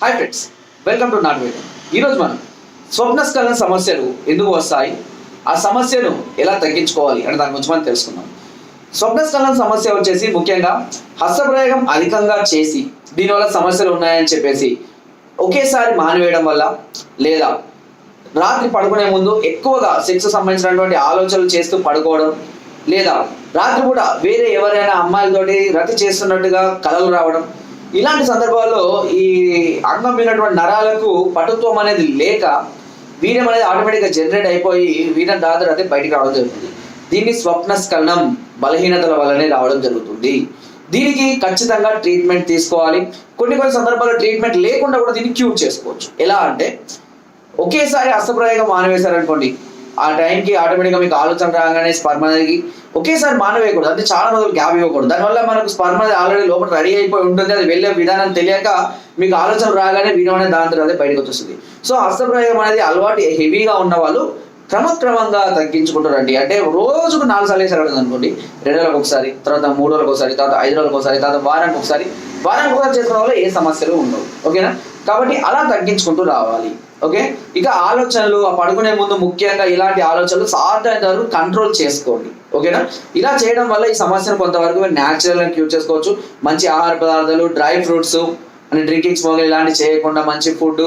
Hi friends welcome to నాట్ వేదం ఈరోజు మనం స్వప్నస్కలన సమస్యలు ఎందుకు వస్తాయి? ఆ సమస్యను ఎలా తగ్గించుకోవాలి అని దాని గురించి మనం తెలుసుకుందాం. స్వప్నస్కలన సమస్య వచ్చేసి ముఖ్యంగా హస్తప్రయోగం అధికంగా చేసి దీనివల్ల సమస్యలు ఉన్నాయని చెప్పేసి ఒకేసారి మానివేయడం వల్ల లేదా రాత్రి పడుకునే ముందు ఎక్కువగా సెక్స్ సంబంధించినటువంటి ఆలోచనలు చేస్తూ పడుకోవడం లేదా రాత్రి కూడా వేరే ఎవరైనా అమ్మాయిలతోటి రతి చేస్తున్నట్టుగా కలలు రావడం ఇలాంటి సందర్భాల్లో ఈ అంగం మీనటువంటి నరాలకు పటుత్వం అనేది లేక వీర్యం అనేది ఆటోమేటిక్గా జనరేట్ అయిపోయి వీర్యం దాదాపు అదే బయటికి రావడం జరుగుతుంది. దీన్ని స్వప్న స్కలనం బలహీనతల వల్లనే రావడం జరుగుతుంది. దీనికి ఖచ్చితంగా ట్రీట్మెంట్ తీసుకోవాలి. కొన్ని కొన్ని సందర్భాల్లో ట్రీట్మెంట్ లేకుండా కూడా దీన్ని క్యూర్ చేసుకోవచ్చు. ఎలా అంటే ఒకేసారి హస్తప్రయోగం మానవేశారనుకోండి ఆ టైంకి ఆటోమేటిక్గా మీకు ఆలోచన రాగానే స్పర్మ అనేది ఒకేసారి మానవేయకూడదు. అంటే చాలా రోజులు గ్యాప్ ఇవ్వకూడదు. దానివల్ల మనకు స్పర్మ అనేది ఆల్రెడీ లోపల రెడీ అయిపోయి ఉంటుంది. అది వెళ్ళే విధానం తెలియక మీకు ఆలోచన రాగానే వీణం అనేది దాంతో అదే బయటకు వచ్చేస్తుంది. సో హస్తప్రయోగం అనేది అలవాటు హెవీగా ఉన్న వాళ్ళు క్రమక్రమంగా తగ్గించుకుంటారండి అంటే రోజుకు నాలుగు సార్లు వేసారు అనుకోండి. రెండు రోజులకు ఒకసారి తర్వాత మూడు రోజులకు ఒకసారి తర్వాత ఐదు రోజులకు ఒకసారి తర్వాత వారానికి ఒకసారి. వారానికి ఒకసారి చేసుకోవడం వల్ల ఏ సమస్యలు ఉండవు. ఓకేనా? కాబట్టి అలా తగ్గించుకుంటూ రావాలి. ఓకే? ఇక ఆలోచనలు ఆ పడుకునే ముందు ముఖ్యంగా ఇలాంటి ఆలోచనలు సాధ్యమైనంత వరకు కంట్రోల్ చేసుకోండి. ఓకేనా? ఇలా చేయడం వల్ల ఈ సమస్యను కొంతవరకు మీరు అని క్యూర్ చేసుకోవచ్చు. మంచి ఆహార పదార్థాలు డ్రై ఫ్రూట్స్ అని డ్రింకింగ్ స్మోకింగ్ ఇలాంటివి చేయకుండా మంచి ఫుడ్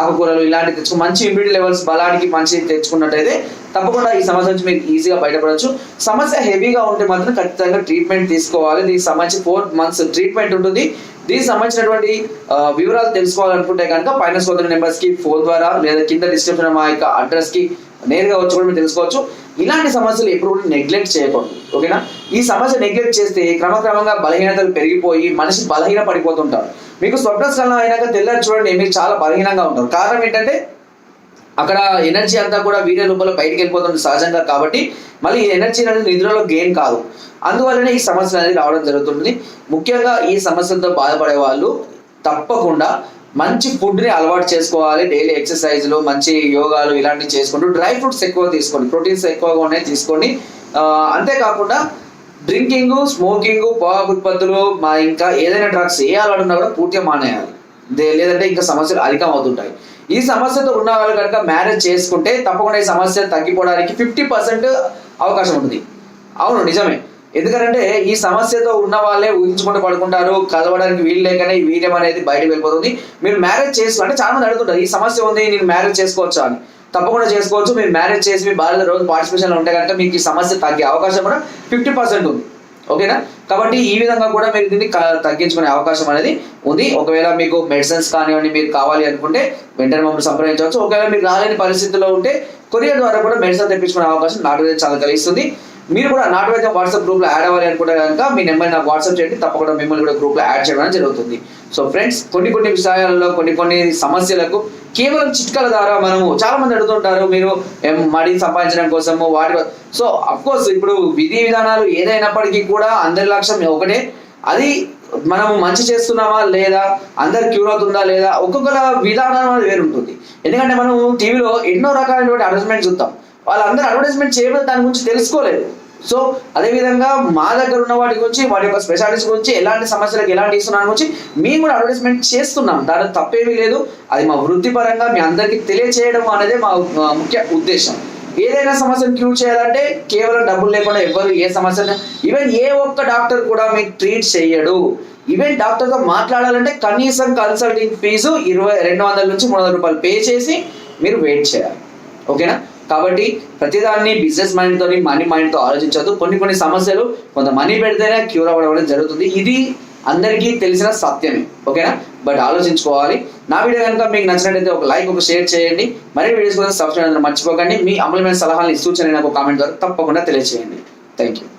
ఆకుకూరలు ఇలాంటి తెచ్చుకుని మంచి ఇమ్యూనిటీ లెవెల్స్ బలానికి మంచి తెచ్చుకున్నట్టయితే తప్పకుండా ఈ సమస్య నుంచి మీరు ఈజీగా బయటపడవచ్చు సమస్య హెవీగా ఉంటే మాత్రం ఖచ్చితంగా ట్రీట్మెంట్ తీసుకోవాలి. దీనికి సంబంధించి ఫోర్ మంత్స్ ట్రీట్మెంట్ ఉంటుంది. దీనికి సంబంధించినటువంటి వివరాలు తెలుసుకోవాలనుకుంటే కనుక పైన సోదరు నెంబర్స్కి ఫోన్ ద్వారా లేదా కింద డిస్క్రిప్షన్ మా యొక్క అడ్రస్కి నేరుగా వచ్చి కూడా మీరు తెలుసుకోవచ్చు. ఇలాంటి సమస్యలు ఎప్పుడు కూడా నెగ్లెక్ట్ చేయకూడదు. ఓకేనా? ఈ సమస్య నెగ్లెక్ట్ చేస్తే క్రమక్రమంగా బలహీనతలు పెరిగిపోయి మనిషి బలహీన పడిపోతుంటారు మీకు స్వప్నస్థలం అయినాక తెల్లారి చూడండి మీరు చాలా బలహీనంగా ఉంటారు. కారణం ఏంటంటే అక్కడ ఎనర్జీ అంతా కూడా వీర్య రూపంలో బయటకు వెళ్ళిపోతుంది సహజంగా కాబట్టి మళ్ళీ ఈ ఎనర్జీ అనేది నిద్రలో గెయిన్ కాదు. అందువల్లనే ఈ సమస్య అనేది రావడం జరుగుతుంది ముఖ్యంగా ఈ సమస్యలతో బాధపడే వాళ్ళు తప్పకుండా మంచి ఫుడ్ని అలవాటు చేసుకోవాలి. డైలీ ఎక్సర్సైజ్లు మంచి యోగాలు ఇలాంటివి చేసుకుంటూ డ్రై ఫ్రూట్స్ ఎక్కువ తీసుకోండి. ప్రోటీన్స్ ఎక్కువగా ఉన్నాయి తీసుకోండి. అంతేకాకుండా డ్రింకింగ్ స్మోకింగ్ పొగాకు ఉత్పత్తులు మా ఇంకా ఏదైనా డ్రగ్స్ వేయాలనున్నా కూడా పూర్తిగా మానేయాలి. దే- లేదంటే ఇంకా సమస్యలు అధికం అవుతుంటాయి. ఈ సమస్యతో ఉన్న వాళ్ళు కనుక మ్యారేజ్ చేసుకుంటే తప్పకుండా ఈ సమస్య తగ్గిపోవడానికి ఫిఫ్టీ పర్సెంట్ అవకాశం ఉంటుంది. అవును నిజమే. ఎందుకంటే ఈ సమస్యతో ఉన్న వాళ్ళే ఊహించుకుంటూ పడుకుంటారు కలవడానికి వీలు లేకనే ఈ వీర్యం అనేది బయటకు వెళ్ళిపోతుంది. మీరు మ్యారేజ్ చేసుకో అంటే చాలా మంది అడుగుతుంటారు ఈ సమస్య ఉంది నేను మ్యారేజ్ చేసుకోవచ్చా? అని. తప్పకుండా చేసుకోవచ్చు. మీరు మ్యారేజ్ చేసి మీ భార్య రోజు పార్టిసిపేషన్ ఉంటే కనుక మీకు ఈ సమస్య తగ్గే అవకాశం కూడా ఫిఫ్టీ పర్సెంట్ ఉంది. ఓకేనా? కాబట్టి ఈ విధంగా కూడా మీరు దీన్ని తగ్గించుకునే అవకాశం అనేది ఉంది. ఒకవేళ మీకు మెడిసిన్స్ కానివ్వండి మీరు కావాలి అనుకుంటే వెంటనే మమ్మల్ని సంప్రదించవచ్చు. ఒకవేళ మీరు రాలేని పరిస్థితుల్లో ఉంటే కొరియర్ ద్వారా కూడా మెడిసిన్ తెప్పించుకునే అవకాశం నాటు చాలా కలిగిస్తుంది మీరు కూడా నాట్ వైజ్ వాట్సాప్ గ్రూప్లో యాడ్ అవ్వాలి అనుకుంటే కనుక మీ నెంబర్ నాకు వాట్సాప్ చేయండి. తప్పకుండా మిమ్మల్ని కూడా గ్రూప్లో యాడ్ చేయడం జరుగుతుంది. సో ఫ్రెండ్స్ కొన్ని కొన్ని విషయాలలో కొన్ని కొన్ని సమస్యలకు కేవలం చిట్కాల ద్వారా మనము చాలా మంది అడుగుతుంటారు మీరు మడి సంపాదించడం కోసము వాటి సో అఫ్ కోర్స్ ఇప్పుడు విధి విధానాలు ఏదైనప్పటికీ కూడా అందరి లక్ష్యం ఒకటే. అది మనము మంచి చేస్తున్నామా లేదా అందరు క్యూర్ అవుతుందా లేదా ఒక్కొక్కల విధానం వేరుంటుంది. వేరు ఉంటుంది ఎందుకంటే మనం టీవీలో ఎన్నో రకాలైనటువంటి అడ్వర్టైజ్మెంట్ చూస్తాం వాళ్ళందరూ అడ్వర్టైజ్మెంట్ చేయడం దాని గురించి తెలుసుకోలేదు. సో అదేవిధంగా మా దగ్గర ఉన్న వాటి గురించి వాటి యొక్క స్పెషాలిటీస్ గురించి ఎలాంటి సమస్యలకు ఎలాంటి ఇస్తున్నాను గురించి మేము కూడా అడ్వర్టైజ్మెంట్ చేస్తున్నాం. దాని తప్పేమీ లేదు. అది మా వృత్తిపరంగా మీ అందరికీ తెలియచేయడం అనేది మా మా ముఖ్య ఉద్దేశం. ఏదైనా సమస్యను క్యూర్ చేయాలంటే కేవలం డబ్బులు లేకుండా ఎవరు ఏ సమస్యను ఈవెన్ ఏ ఒక్క డాక్టర్ కూడా మీకు ట్రీట్ చేయడు. ఈవెన్ డాక్టర్తో మాట్లాడాలంటే కనీసం కన్సల్టింగ్ ఫీజు ఇరవై రెండు వందల నుంచి మూడు వందల రూపాయలు పే చేసి మీరు వెయిట్ చేయాలి. ఓకేనా? కాబట్టి ప్రతిదాన్ని బిజినెస్ మైండ్ తోని మనీ మైండ్తో కొన్ని కొన్ని సమస్యలు కొంత మనీ పెడితేనే క్యూర్ అవ్వడం అనేది జరుగుతుంది. ఇది అందరికీ తెలిసిన సత్యమే. ఓకేనా? బట్ ఆలోచించుకోవాలి. నా వీడియో కనుక మీకు నచ్చినట్లయితే ఒక లైక్ ఒక షేర్ చేయండి. మరిన్ని వీడియోస్ కోసం సబ్స్క్రైబ్ మర్చిపోకండి. మీ అమలమైన సలహాలు సూచన నాకు కామెంట్ ద్వారా తప్పకుండా తెలియజేయండి థ్యాంక్ యూ